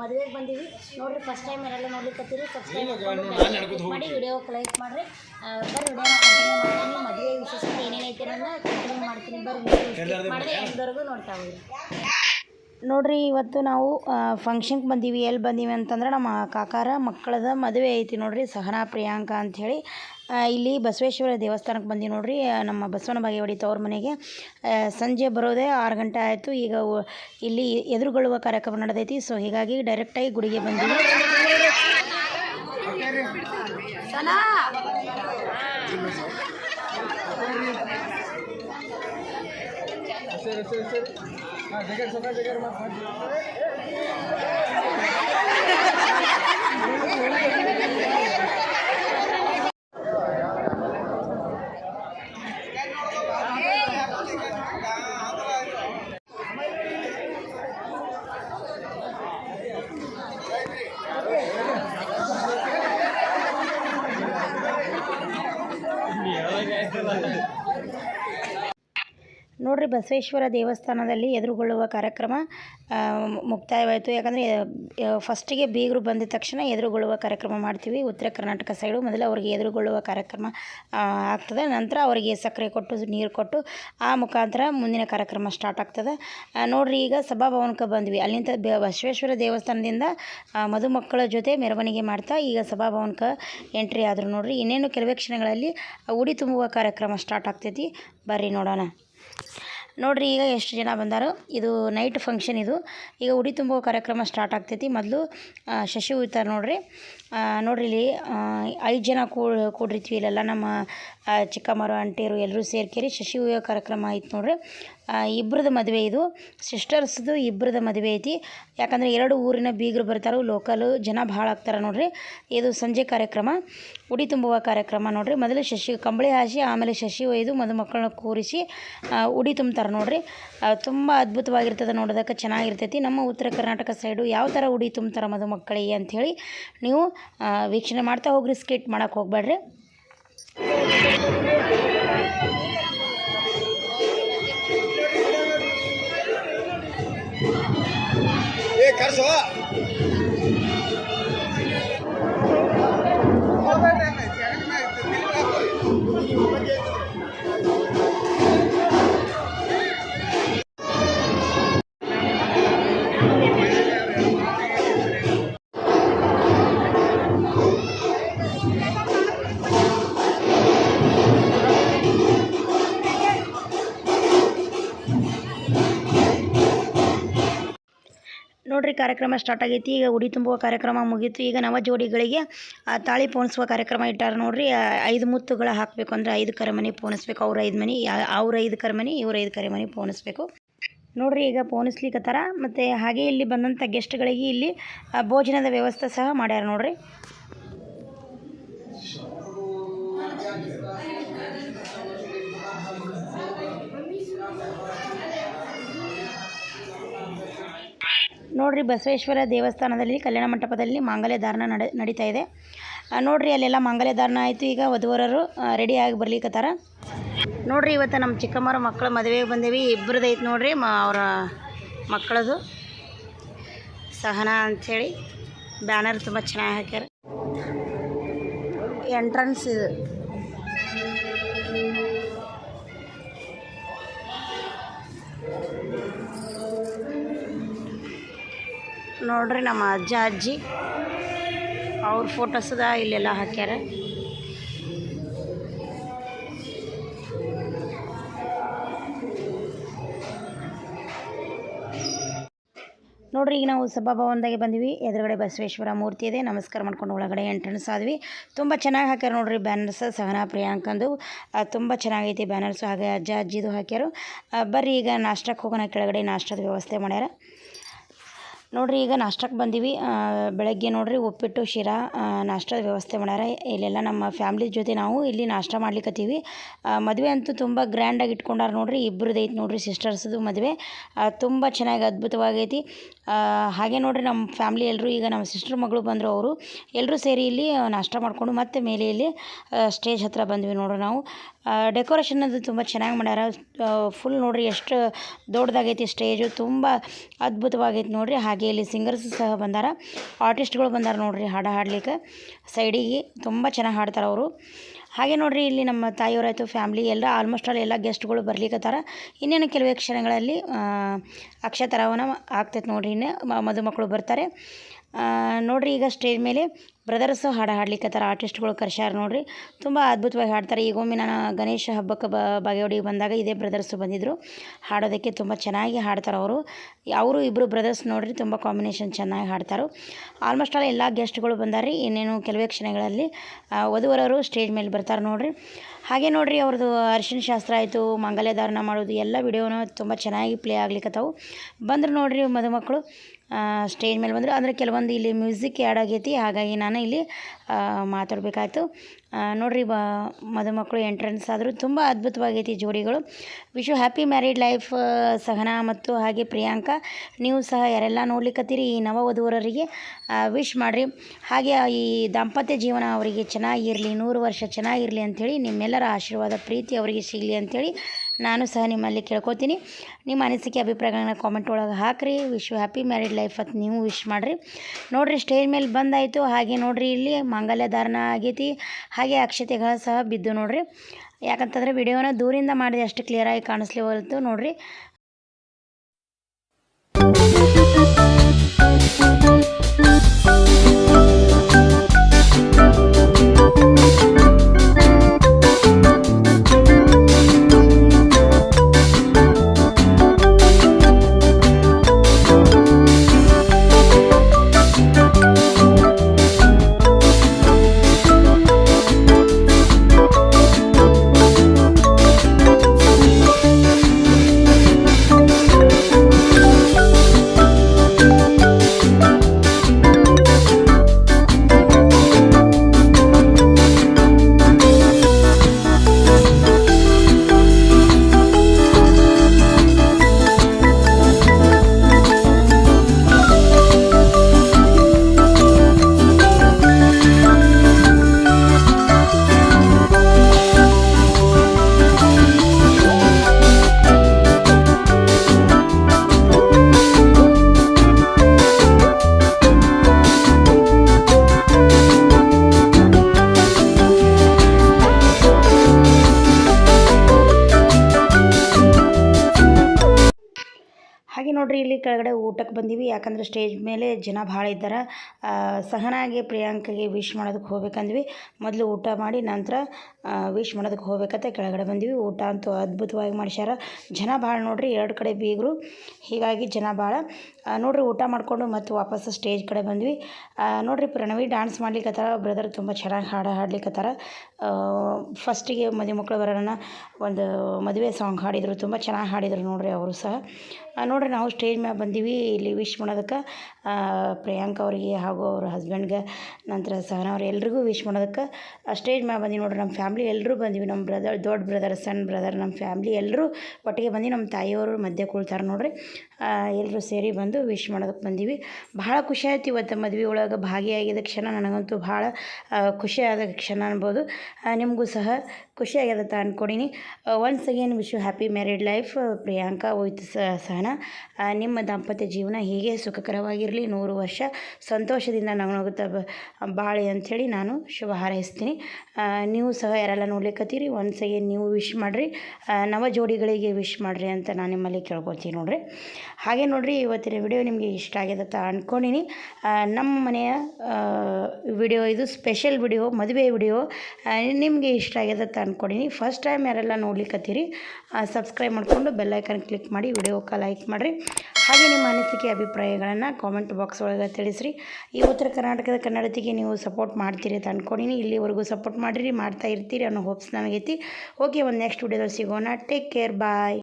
ಮದುವೆಗೆ ಬಂದೀವಿ. ನೋಡ್ರಿ ಫಸ್ಟ್ ಟೈಮ್ ಯಾರೆಲ್ಲ ನೋಡ್ಲಿಕ್ಕತ್ತೀರಿ ಸಬ್ಸ್ಕ್ರೈಬ್ ಮಾಡಿ ವಿಡಿಯೋ ಕ್ಲೈಕ್ ಮಾಡಿರಿ. ಬರ್ರಿ ವಿಡಿಯೋ ಕಂಟಿನ್ಯೂ ಮಾಡ್ತೀನಿ. ಮದುವೆ ವಿಶೇಷತೆ ಏನೇನೈತೆ ಅನ್ನೋದನ್ನ ಕಂಟಿನ್ಯೂ ಮಾಡ್ತೀನಿ. ಬರ್ರಿ ಮಾಡಿ ಎಲ್ಲರಿಗೂ ನೋಡ್ತಾ ಹೋಗಿ ನೋಡ್ರಿ ಇವತ್ತು ನಾವು ಫಂಕ್ಷನ್ಗೆ ಬಂದೀವಿ. ಎಲ್ಲಿ ಬಂದೀವಿ ಅಂತಂದ್ರೆ ನಮ್ಮ ಕಾಕಾರ ಮಕ್ಕಳದ ಮದುವೆ ಐತಿ ನೋಡ್ರಿ ಸಹನಾ ಪ್ರಿಯಾಂಕ ಅಂಥೇಳಿ ಇಲ್ಲಿ ಬಸವೇಶ್ವರ ದೇವಸ್ಥಾನಕ್ಕೆ ಬಂದೀವಿ ನೋಡ್ರಿ. ನಮ್ಮ ಬಸವನ ಬಾಗೇವಾಡಿ ತವ್ರ ಮನೆಗೆ. ಸಂಜೆ ಬರೋದೇ ಆರು ಗಂಟೆ ಆಯಿತು. ಈಗ ಇಲ್ಲಿ ಎದುರುಗೊಳ್ಳುವ ಕಾರ್ಯಕ್ರಮ ನಡೆದೈತಿ. ಸೊ ಹೀಗಾಗಿ ಡೈರೆಕ್ಟಾಗಿ ಗುಡಿಗೆ ಬಂದೀವಿ. ನೋಡ್ರಿ ಬಸವೇಶ್ವರ ದೇವಸ್ಥಾನದಲ್ಲಿ ಎದುರುಗೊಳ್ಳುವ ಕಾರ್ಯಕ್ರಮ ಮುಕ್ತಾಯವಾಯಿತು. ಯಾಕಂದರೆ ಫಸ್ಟಿಗೆ ಬೀಗರು ಬಂದ ತಕ್ಷಣ ಎದುರುಗೊಳ್ಳುವ ಕಾರ್ಯಕ್ರಮ ಮಾಡ್ತೀವಿ. ಉತ್ತರ ಕರ್ನಾಟಕ ಸೈಡು ಮೊದಲು ಅವರಿಗೆ ಎದುರುಗೊಳ್ಳುವ ಕಾರ್ಯಕ್ರಮ ಆಗ್ತದೆ. ನಂತರ ಅವರಿಗೆ ಸಕ್ಕರೆ ಕೊಟ್ಟು, ನೀರು ಕೊಟ್ಟು, ಆ ಮುಖಾಂತರ ಮುಂದಿನ ಕಾರ್ಯಕ್ರಮ ಸ್ಟಾರ್ಟ್ ಆಗ್ತದೆ. ನೋಡ್ರಿ, ಈಗ ಸಭಾಭವನಕ್ಕೆ ಬಂದ್ವಿ. ಅಲ್ಲಿಂದ ಬಸವೇಶ್ವರ ದೇವಸ್ಥಾನದಿಂದ ಮಧುಮಕ್ಕಳ ಜೊತೆ ಮೆರವಣಿಗೆ ಮಾಡ್ತಾ, ಈಗ ಸಭಾಭವನಕ್ಕೆ ಎಂಟ್ರಿ ಆದರು ನೋಡ್ರಿ. ಇನ್ನೇನು ಕೆಲವೇ ಕ್ಷಣಗಳಲ್ಲಿ ಉಡಿ ತುಂಬುವ ಕಾರ್ಯಕ್ರಮ ಸ್ಟಾರ್ಟ್ ಆಗ್ತೈತಿ. ಬರ್ರಿ ನೋಡೋಣ. ನೋಡ್ರಿ ಈಗ ಎಷ್ಟು ಜನ ಬಂದಾರೋ, ಇದು ನೈಟ್ ಫಂಕ್ಷನ್ ಇದು. ಈಗ ಉಡಿ ತುಂಬುವ ಕಾರ್ಯಕ್ರಮ ಸ್ಟಾರ್ಟ್ ಆಗ್ತೈತಿ. ಮೊದಲು ಶಶಿ ಉಯ್ತಾರೆ ನೋಡ್ರಿ. ನೋಡ್ರಿ ಇಲ್ಲಿ ಐದು ಜನ ಕೂಡಿರ್ತೀವಿ ಇಲ್ಲೆಲ್ಲ. ನಮ್ಮ ಚಿಕ್ಕಮ್ಮರು, ಆಂಟಿಯರು ಎಲ್ಲರೂ ಸೇರ್ಕೇರಿ ಶಶಿ ಉಯ್ಯೋ ಕಾರ್ಯಕ್ರಮ ಆಯ್ತು ನೋಡ್ರಿ. ಇಬ್ಬರದ ಮದುವೆ ಇದು. ಸಿಸ್ಟರ್ಸ್ದು ಇಬ್ಬರದ ಮದುವೆ ಐತಿ. ಯಾಕಂದರೆ ಎರಡು ಊರಿನ ಬೀಗರು ಬರ್ತಾರೋ ಲೋಕಲು ಜನ ಭಾಳ ಆಗ್ತಾರೆ ನೋಡ್ರಿ. ಇದು ಸಂಜೆ ಕಾರ್ಯಕ್ರಮ. ಉಡಿ ತುಂಬುವ ಕಾರ್ಯಕ್ರಮ ನೋಡ್ರಿ. ಮೊದಲು ಶಶಿ ಕಂಬಳಿ ಹಾಸಿ, ಆಮೇಲೆ ಶಶಿ ಒಯ್ದು ಮದುಮಕ್ಕಳನ್ನ ಕೂರಿಸಿ ಉಡಿ ತುಂಬ್ತಾರೆ ನೋಡ್ರಿ. ತುಂಬ ಅದ್ಭುತವಾಗಿರ್ತದೆ ನೋಡೋದಕ್ಕೆ, ಚೆನ್ನಾಗಿರ್ತೈತಿ. ನಮ್ಮ ಉತ್ತರ ಕರ್ನಾಟಕ ಸೈಡು ಯಾವ ಥರ ಉಡಿ ತುಂಬ್ತಾರೆ ಮದುಮಕ್ಕಳಿಗೆ ಅಂಥೇಳಿ ನೀವು ವೀಕ್ಷಣೆ ಮಾಡ್ತಾ ಹೋಗ್ರಿ, ಸ್ಕಿಟ್ ಮಾಡೋಕ್ಕೆ ಹೋಗ್ಬೇಡ್ರಿ. ಏ ಕಾರ್ಯಕ್ರಮ ಸ್ಟಾರ್ಟ್ ಆಗೈತಿ. ಈಗ ಉಡಿ ತುಂಬುವ ಕಾರ್ಯಕ್ರಮ ಮುಗೀತು. ಈಗ ನವ ಜೋಡಿಗಳಿಗೆ ತಾಳಿ ಪೋಣಿಸುವ ಕಾರ್ಯಕ್ರಮ ಇಟ್ಟಾರ ನೋಡ್ರಿ. ಐದು ಮುತ್ತುಗಳ ಹಾಕಬೇಕು ಅಂದ್ರೆ ಐದು ಕರೆಮನಿ ಪೋಣಿಸ್ಬೇಕು. ಅವ್ರ ಐದು ಮನಿ ಅವ್ರ ಐದು ಕರೆಮನಿ ಇವ್ರ ಐದು ಕರೆಮನಿ ಪೋಣಿಸ್ಬೇಕು. ನೋಡ್ರಿ ಈಗ ಪೋಣಿಸ್ಲಿಕ್ಕತ್ತಾರ ಮತ್ತು ಹಾಗೆ ಇಲ್ಲಿ ಬಂದಂಥ ಗೆಸ್ಟ್ಗಳಿಗೆ ಇಲ್ಲಿ ಭೋಜನದ ವ್ಯವಸ್ಥೆ ಸಹ ಮಾಡ್ಯಾರ ನೋಡ್ರಿ. ನೋಡ್ರಿ ಬಸವೇಶ್ವರ ದೇವಸ್ಥಾನದಲ್ಲಿ, ಕಲ್ಯಾಣ ಮಂಟಪದಲ್ಲಿ ಮಾಂಗಲ್ಯ ಧಾರಣ ನಡೆ, ನಡೀತಾ ಇದೆ. ನೋಡ್ರಿ ಅಲ್ಲೆಲ್ಲ ಮಾಂಗಲ್ಯ ಧಾರಣ ಆಯಿತು, ಈಗ ವಧುವರರು ರೆಡಿಯಾಗಿ ಬರ್ಲಿಕ್ಕತ್ತಾರ ನೋಡ್ರಿ ಇವತ್ತು ನಮ್ಮ ಚಿಕ್ಕಮ್ಮರ ಮಕ್ಕಳ ಮದುವೆಗೆ ಬಂದೇವಿ ಇಬ್ಬರದ್ದು ಐತೆ ನೋಡ್ರಿ, ಮ, ಅವರ ಮಕ್ಕಳದು. ಸಹನಾ ಅಂಥೇಳಿ ಬ್ಯಾನರ್ ತುಂಬ ಚೆನ್ನಾಗಿ ಹಾಕ್ಯಾರ. ಎಂಟ್ರನ್ಸ್ ಇದು. ನೋಡ್ರಿ ನಮ್ಮ ಅಜ್ಜ ಅಜ್ಜಿ. ಅವ್ರ ಫೋಟೋಸದ ಇಲ್ಲೆಲ್ಲ ಹಾಕ್ಯಾರ. ನೋಡ್ರಿ, ಈಗ ನಾವು ಸಭಾಭವನದಾಗೆ ಬಂದ್ವಿ. ಎದುರುಗಡೆ ಬಸವೇಶ್ವರ ಮೂರ್ತಿ ಇದೆ. ನಮಸ್ಕಾರ ಮಾಡ್ಕೊಂಡು ಒಳಗಡೆ ಎಂಟ್ರೆನ್ಸ್ ಆದ್ವಿ ತುಂಬ ಚೆನ್ನಾಗಿ ಹಾಕ್ಯಾರ ನೋಡ್ರಿ ಬ್ಯಾನರ್ಸ್. ಸಹನಾ ಪ್ರಿಯಾಂಕಂದು ತುಂಬಾ ಚೆನ್ನಾಗೈತಿ ಬ್ಯಾನರ್ಸ್. ಹಾಗೆ ಅಜ್ಜ ಅಜ್ಜಿದು ಹಾಕ್ಯಾರು. ಬರ್ರಿ, ಈಗ ನಾಷ್ಟಕ್ಕೆ ಹೋಗೋಣ. ಕೆಳಗಡೆ ನಾಷ್ಟದ ವ್ಯವಸ್ಥೆ ಮಾಡ್ಯಾರ. ನೋಡ್ರಿ, ಈಗ ನಾಷ್ಟಕ್ಕೆ ಬಂದೀವಿ. ಬೆಳಗ್ಗೆ ನೋಡ್ರಿ, ಉಪ್ಪಿಟ್ಟು, ಶಿರಾ ನಾಷ್ಟದ ವ್ಯವಸ್ಥೆ ಮಾಡ್ಯಾರ. ಇಲ್ಲೆಲ್ಲ ನಮ್ಮ ಫ್ಯಾಮ್ಲಿ ಜೊತೆ ನಾವು ಇಲ್ಲಿ ನಾಷ್ಟ ಮಾಡ್ಲಿಕ್ಕತ್ತೀವಿ ಮದುವೆ ಅಂತೂ ತುಂಬ ಗ್ರ್ಯಾಂಡಾಗಿ ಇಟ್ಕೊಂಡಾರ ನೋಡ್ರಿ. ಇಬ್ಬರದ್ದು ಐತೆ ನೋಡ್ರಿ ಸಿಸ್ಟರ್ಸ್ದು ಮದುವೆ. ತುಂಬ ಚೆನ್ನಾಗಿ ಅದ್ಭುತವಾಗೈತಿ. ಹಾಗೆ ನೋಡಿರಿ ನಮ್ಮ ಫ್ಯಾಮ್ಲಿ ಎಲ್ಲರೂ ಈಗ ನಮ್ಮ ಸಿಸ್ಟರ್ ಮಗಳು ಬಂದರು ಅವರು. ಎಲ್ಲರೂ ಸೇರಿ ಇಲ್ಲಿ ನಾಷ್ಟ ಮಾಡಿಕೊಂಡು ಮತ್ತೆ ಮೇಲೆ ಇಲ್ಲಿ ಸ್ಟೇಜ್ ಹತ್ರ ಬಂದ್ವಿ ನೋಡ್ರಿ ನಾವು. ಡೆಕೋರೇಷನ್ ಅದು ತುಂಬ ಚೆನ್ನಾಗಿ ಮಾಡ್ಯಾರ. ಫುಲ್ ನೋಡಿರಿ ಎಷ್ಟು ದೊಡ್ಡದಾಗೈತಿ ಸ್ಟೇಜು ತುಂಬ ಅದ್ಭುತವಾಗೈತಿ ನೋಡಿರಿ. ಹಾಗೆ ಇಲ್ಲಿ ಸಿಂಗರ್ಸ್ ಸಹ ಬಂದಾರ. ಆರ್ಟಿಸ್ಟ್ಗಳು ಬಂದಾರ ನೋಡಿರಿ ಹಾಡು ಹಾಡ್ಲಿಕ್ಕೆ. ಸೈಡಿಗೆ ತುಂಬ ಚೆನ್ನಾಗಿ ಹಾಡ್ತಾರೆ ಅವರು. ಹಾಗೆ ನೋಡಿರಿ, ಇಲ್ಲಿ ನಮ್ಮ ತಾಯಿಯವರಾಯ್ತು ಫ್ಯಾಮ್ಲಿ ಎಲ್ಲ ಆಲ್ಮೋಸ್ಟ್ ಆಲ್ ಎಲ್ಲ ಗೆಸ್ಟ್ಗಳು ಬರ್ಲಿಕ್ಕತ್ತಾರ ಇನ್ನೇನು ಕೆಲವೇ ಕ್ಷಣಗಳಲ್ಲಿ ಅಕ್ಷತರವನ ಆಗ್ತೈತೆ ನೋಡ್ರಿ, ಇನ್ನೇ ಮದುಮಕ್ಕಳು ಬರ್ತಾರೆ. ನೋಡ್ರಿ ಈಗ ಸ್ಟೇಜ್ ಮೇಲೆ ಬ್ರದರ್ಸು ಹಾಡು ಹಾಡ್ಲಿಕ್ಕತ್ತಾರ ಆರ್ಟಿಸ್ಟ್ಗಳು ಕರ್ಸ್ಯಾರ ನೋಡಿರಿ. ತುಂಬ ಅದ್ಭುತವಾಗಿ ಹಾಡ್ತಾರೆ. ಈಗ ಒಮ್ಮೆ ನಾನು ಗಣೇಶ ಹಬ್ಬಕ್ಕೆ ಬಾಗೇವಾಡಿಗೆ ಬಂದಾಗ ಇದೇ ಬ್ರದರ್ಸು ಬಂದಿದ್ದರು ಹಾಡೋದಕ್ಕೆ ತುಂಬ ಚೆನ್ನಾಗಿ ಹಾಡ್ತಾರೆ ಅವರು. ಅವರು ಇಬ್ಬರು ಬ್ರದರ್ಸ್ ನೋಡಿರಿ ತುಂಬ ಕಾಂಬಿನೇಷನ್ ಚೆನ್ನಾಗಿ ಹಾಡ್ತಾರೆ. ಆಲ್ಮೋಸ್ಟ್ ಆಲ್ ಎಲ್ಲ ಗೆಸ್ಟ್ಗಳು ಬಂದಾರ್ರಿ. ಇನ್ನೇನು ಕೆಲವೇ ಕ್ಷಣಗಳಲ್ಲಿ ವಧುವರರು ಸ್ಟೇಜ್ ಮೇಲೆ ಬರ್ತಾರೆ ನೋಡ್ರಿ. ಹಾಗೆ ನೋಡಿರಿ ಅವ್ರದ್ದು ಅರ್ಶಿನ ಶಾಸ್ತ್ರ ಆಯಿತು, ಮಾಂಗಲ್ಯ ಧಾರಣ ಮಾಡೋದು, ಎಲ್ಲ ವಿಡಿಯೋನ ತುಂಬ ಚೆನ್ನಾಗಿ ಪ್ಲೇ ಆಗ್ಲಿಕ್ಕತ್ತಾವು ಬಂದರು ನೋಡಿರಿ ಮದುಮಕ್ಕಳು ಸ್ಟೇಜ್ ಮೇಲೆ ಬಂದರು. ಅಂದರೆ ಕೆಲವೊಂದು ಇಲ್ಲಿ ಮ್ಯೂಸಿಕ್ ಆ್ಯಡ್ ಆಗೈತಿ. ಹಾಗಾಗಿ ನಾನು ಇಲ್ಲಿ ಮಾತಾಡಬೇಕಾಯ್ತು. ನೋಡ್ರಿ, ಬ ಮದುಮಕ್ಕಳು ಎಂಟ್ರೆನ್ಸ್ ಆದರೂ ತುಂಬ ಅದ್ಭುತವಾಗೈತಿ ಜೋಡಿಗಳು. Wish happy married life Sahana ಮತ್ತು ಹಾಗೆ ಪ್ರಿಯಾಂಕಾ. ನೀವು ಸಹ ಯಾರೆಲ್ಲ ನೋಡ್ಲಿಕ್ಕತ್ತೀರಿ ಈ ನವ ವಧುವರರಿಗೆ ವಿಶ್ ಮಾಡಿರಿ. ಹಾಗೆ ಈ ದಾಂಪತ್ಯ ಜೀವನ ಅವರಿಗೆ ಚೆನ್ನಾಗಿರಲಿ, ನೂರು ವರ್ಷ ಚೆನ್ನಾಗಿರಲಿ ಅಂಥೇಳಿ ನಿಮ್ಮೆಲ್ಲರ ಆಶೀರ್ವಾದ, ಪ್ರೀತಿ ಅವರಿಗೆ ಸಿಗಲಿ ಅಂಥೇಳಿ ನಾನು ಸಹ ನಿಮ್ಮಲ್ಲಿ ಕೇಳ್ಕೊತೀನಿ. ನಿಮ್ಮ ಅನಿಸಿಕೆ, ಅಭಿಪ್ರಾಯಗಳನ್ನ ಕಾಮೆಂಟ್ ಒಳಗೆ ಹಾಕಿರಿ. ವಿಶ್ ಹ್ಯಾಪಿ ಮ್ಯಾರಿಡ್ ಲೈಫ್ ಅಂತ ನೀವು ವಿಶ್ ಮಾಡಿರಿ. ನೋಡಿರಿ ಸ್ಟೇಜ್ ಮೇಲೆ ಬಂದಾಯಿತು. ಹಾಗೆ ನೋಡಿರಿ, ಇಲ್ಲಿ ಮಾಂಗಲ್ಯ ಧಾರಣ ಆಗೈತಿ. ಹಾಗೆ ಅಕ್ಷತೆಗಳು ಸಹ ಬಿದ್ದು ನೋಡಿರಿ. ಯಾಕಂತಂದರೆ ವಿಡಿಯೋನ ದೂರಿಂದ ಮಾಡಿದೆ, ಅಷ್ಟು ಕ್ಲಿಯರಾಗಿ ಕಾಣಿಸ್ಲಿ ಹೊಲ್ತು ನೋಡಿರಿ. ನೋಡ್ರಿ ಇಲ್ಲಿ ಕೆಳಗಡೆ ಊಟಕ್ಕೆ ಬಂದೀವಿ. ಯಾಕಂದ್ರೆ ಸ್ಟೇಜ್ ಮೇಲೆ ಜನ ಭಾಳ ಇದ್ದಾರೆ. ಸಹನಾಗೆ ಪ್ರಿಯಾಂಕಗೆ ವಿಶ್ ಮಾಡೋದಕ್ಕೆ ಹೋಗ್ಬೇಕಂದ್ವಿ. ಮೊದಲು ಊಟ ಮಾಡಿ ನಂತರ ವಿಶ್ ಮಾಡೋದಕ್ಕೆ ಹೋಗ್ಬೇಕಂತ ಕೆಳಗಡೆ ಬಂದ್ವಿ. ಊಟ ಅಂತೂ ಅದ್ಭುತವಾಗಿ ಮಾಡಿಸ್ಯಾರ. ಜನ ಭಾಳ ನೋಡ್ರಿ, ಎರಡು ಕಡೆ ಬೀಗರು. ಹೀಗಾಗಿ ಜನ ಭಾಳ. ನೋಡ್ರಿ ಊಟ ಮಾಡಿಕೊಂಡು ಮತ್ತು ವಾಪಸ್ ಸ್ಟೇಜ್ ಕಡೆ ಬಂದ್ವಿ. ನೋಡಿರಿ ಪ್ರಣವಿ ಡ್ಯಾನ್ಸ್ ಮಾಡ್ಲಿಕ್ಕತ್ತಾರ ಬ್ರದರ್ ತುಂಬ ಚೆನ್ನಾಗಿ ಹಾಡು ಹಾಡ್ಲಿಕ್ಕತ್ತಾರ ಫಸ್ಟಿಗೆ ಮದುವೆ ಮಕ್ಕಳು ಬರೋಣ ಒಂದು ಮದುವೆ ಸಾಂಗ್ ಹಾಡಿದರು. ತುಂಬ ಚೆನ್ನಾಗಿ ಹಾಡಿದರು ನೋಡ್ರಿ ಅವರು ಸಹ. ನೋಡ್ರಿ ನಾವು ಸ್ಟೇಜ್ ಮ್ಯಾಗ ಬಂದೀವಿ. ಇಲ್ಲಿ ವಿಶ್ ಮಾಡೋದಕ್ಕೆ ಪ್ರಿಯಾಂಕ ಅವರಿಗೆ ಹಾಗೂ ಅವ್ರ ಹಸ್ಬೆಂಡ್ಗೆ ನಂತರ ಸಹನ ಅವ್ರು ಎಲ್ರಿಗೂ ವಿಶ್ ಮಾಡೋದಕ್ಕೆ ಸ್ಟೇಜ್ ಮ್ಯಾಗ ಬಂದೀವಿ ನೋಡ್ರಿ ನಮ್ಮ ಫ್ಯಾಮ್ಲಿ ಎಲ್ಲರೂ ಬಂದ್ವಿ. ನಮ್ಮ ಬ್ರದರ್ ದೊಡ್ಡ ಬ್ರದರ್ ಸಣ್ಣ ಬ್ರದರ್ ನಮ್ಮ ಫ್ಯಾಮ್ಲಿ ಎಲ್ಲರೂ ಒಟ್ಟಿಗೆ ಬಂದು ನಮ್ಮ ತಾಯಿಯವರು ಮಧ್ಯೆ ಕುಳ್ತಾರೆ ನೋಡ್ರಿ. ಎಲ್ಲರೂ ಸೇರಿ ಬಂದು ವಿಶ್ ಮಾಡೋದಕ್ಕೆ ಬಂದೀವಿ. ಭಾಳ ಖುಷಿ ಆಯ್ತು ಇವತ್ತು ಮದ್ವೆ ಒಳಗೆ ಭಾಗಿಯಾಗಿದ್ದ ಕ್ಷಣ. ನನಗಂತೂ ಭಾಳ ಖುಷಿಯಾದ ಕ್ಷಣ ಅನ್ಬೋದು. ನಿಮಗೂ ಸಹ ಖುಷಿ ಆಗ್ಯದ ಅಂತ ಅಂದ್ಕೊಡೀನಿ once again wish you happy married life Priyanka with Sahana. ನಿಮ್ಮ ದಾಂಪತ್ಯ ಜೀವನ ಹೀಗೆ ಸುಖಕರವಾಗಿರಲಿ. ನೂರು ವರ್ಷ ಸಂತೋಷದಿಂದ ನಗುತ್ತಾ ಬಾಳಿ ಅಂಥೇಳಿ ನಾನು ಶುಭ ಹಾರೈಸ್ತೀನಿ. ನೀವು ಸಹ ಯಾರೆಲ್ಲ ನೋಡ್ಲಿಕ್ಕತ್ತೀರಿ ಒನ್ಸ್ ಅಗೇನ್ ನೀವು ವಿಶ್ ಮಾಡಿರಿ. ನವ ಜೋಡಿಗಳಿಗೆ ವಿಶ್ ಮಾಡಿರಿ ಅಂತ ನಾನು ನಿಮ್ಮಲ್ಲಿ ಕೇಳ್ಕೊತೀನಿ ನೋಡಿರಿ. ಹಾಗೆ ನೋಡಿರಿ, ಇವತ್ತಿನ ವಿಡಿಯೋ ನಿಮಗೆ ಇಷ್ಟ ಆಗ್ಯದ ಅಂತ ಅಂದ್ಕೊಂಡಿನಿ ನಮ್ಮ ಮನೆಯ ವಿಡಿಯೋ ಇದು ಸ್ಪೆಷಲ್ ವಿಡಿಯೋ ಮದುವೆ ವಿಡಿಯೋ ನಿಮಗೆ ಇಷ್ಟ ಆಗ್ಯದ ಅಂತ ಅಂದ್ಕೊಂಡಿನಿ ಫಸ್ಟ್ ಟೈಮ್ ಯಾರೆಲ್ಲ ನೋಡ್ಲಿಕ್ಕತ್ತೀರಿ ಸಬ್ಸ್ಕ್ರೈಬ್ ಮಾಡಿಕೊಂಡು ಬೆಲ್ಲೈಕನ್ ಕ್ಲಿಕ್ ಮಾಡಿ ವಿಡಿಯೋಕ್ಕೆ ಲೈಕ್ ಮಾಡಿರಿ. ಹಾಗೆ ನಿಮ್ಮ ಅನಿಸಿಕೆ, ಅಭಿಪ್ರಾಯಗಳನ್ನು ಕಾಮೆಂಟ್ ಬಾಕ್ಸ್ ಒಳಗೆ ತಿಳಿಸ್ರಿ. ಈ ಉತ್ತರ ಕರ್ನಾಟಕದ ಕನ್ನಡತಿಗೆ ನೀವು ಸಪೋರ್ಟ್ ಮಾಡ್ತೀರಿ ಅಂತ ಅಂದ್ಕೊಂಡಿನಿ ಇಲ್ಲಿವರೆಗೂ ಸಪೋರ್ಟ್ ಮಾಡಿರಿ, ಮಾಡ್ತಾ ಇರ್ತೀರಿ ಅನ್ನೋ ಹೋಪ್ಸ್ ನನಗೈತಿ. ಓಕೆ ಒಂದು ನೆಕ್ಸ್ಟ್ ವಿಡಿಯೋದಲ್ಲಿ ಸಿಗೋಣ. Take care bye